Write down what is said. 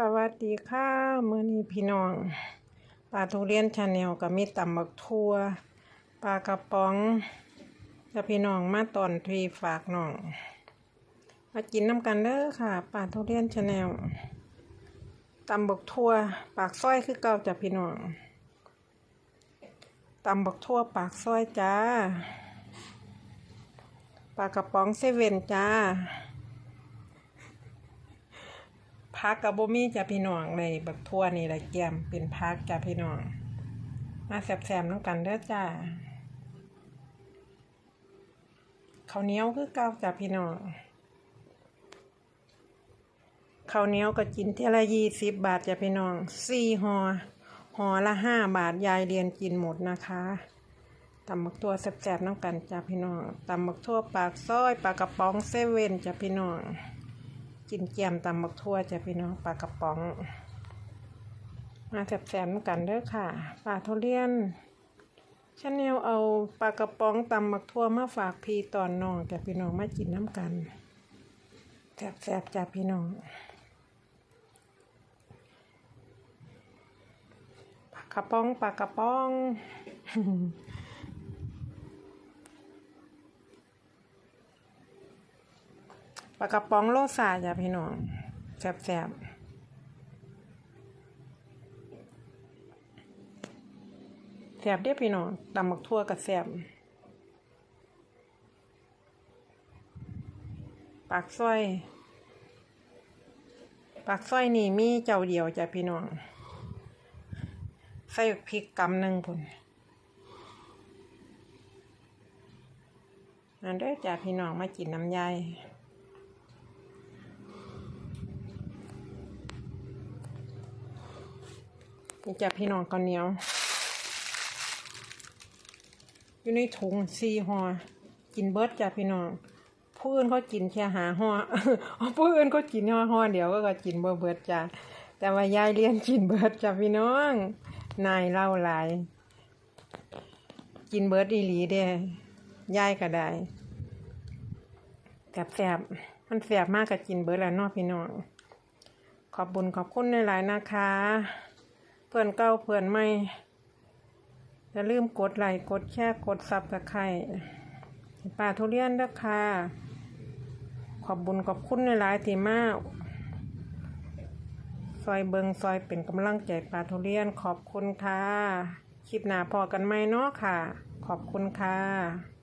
สวัสดีค่ะมื้อนี้พี่น้องปลาทุเรียนชาแนลก็มีตำบักทั่วปลากระป๋องจะพี่น้องมาตอนทีฝากน้องมากินน้ำกันเด้อค่ะปลาทุเรียนชาแนลตำบักทั่วปากซ้อยคือเก่าจ้ะพี่น้องตำบักทั่วปากซ้อยจ้าปลากระป๋องเซเว่นจ้า พักกับบ่มีจ้ะพี่น้องเลยบักทั่วนี่แหละแกมเป็นพักจ้ะพี่น้อง มาแซ่บๆน้ำกันเด้อจ้าข้าวเหนียวคือเก่าจ้ะพี่น้องข้าวเหนียวก็กินเท่าละยี่สิบบาทจ้ะพี่น้องสี่ห่อห่อละห้าบาทยายเรียนกินหมดนะคะตำบักทั่วแซ่บๆน้ำกันจ้ะพี่น้องตำบักทั่วปากซอยปากระป๋องเซเว่นจ้ะพี่น้อง กินแกมตำบักทั่วจ้ะพี่น้องปลากระป๋อง มาแสบๆกันเด้อค่ะปลาทุเรียนชาแนลเอาปลากระป๋องตำบักทั่วมาฝากพี่ตอนน้องจ้ะพี่น้องมากินน้ำกันแสบๆจ้ะพี่น้องปลากระป๋องปลากระป๋อง ปลากระป๋องโลซาจ้ะพี่น้องแซ่บแซ่บแซ่บเด้อพี่น้องตำหมักทั่วกับแซ่บปากซอย ปากซอยนี่มีเจ้าเดียวจ้ะพี่น้อง ใส่พริกกำหนึ่งพุ่นนั่นเด้อจ้ะพี่น้องมากินน้ำยาย นี่จ้ะพี่น้องข้าวเหนียว อยู่ในถุงสี่ห่อกินเบิร์ดจ้ะพี่น้องผู้อื่นเขากินแค่หาห่อผู้อื่นเขากินห่อห่อเดี๋ยวก็กินเบิร์เบิร์ดจ้ะแต่ว่ายายเลี้ยนกินเบิร์ดจ้ะพี่น้อง นายเล่าหลาย กินเบิร์ดอีหลีเด้ยายก็ได้กับแสบมันแสบมากกับกินเบิร์ดแล้วเนาะพี่น้องขอบบุญขอบคุณในหลายนะคะ พื่อนเก้าเพื่อนไม่อย่าลืมกดไลค์กดแชร์กดซับตะไคร่ป่าทุเรียนด้วยค่ะขอบบุญขอบคุณในหลายๆที่มากซอยเบิงซอยเป็นกำลังใจป่าทุเรียนขอบคุณค่ะคลิปหน้าพอกันไหมเนาะค่ะ ขอบคุณค่ะ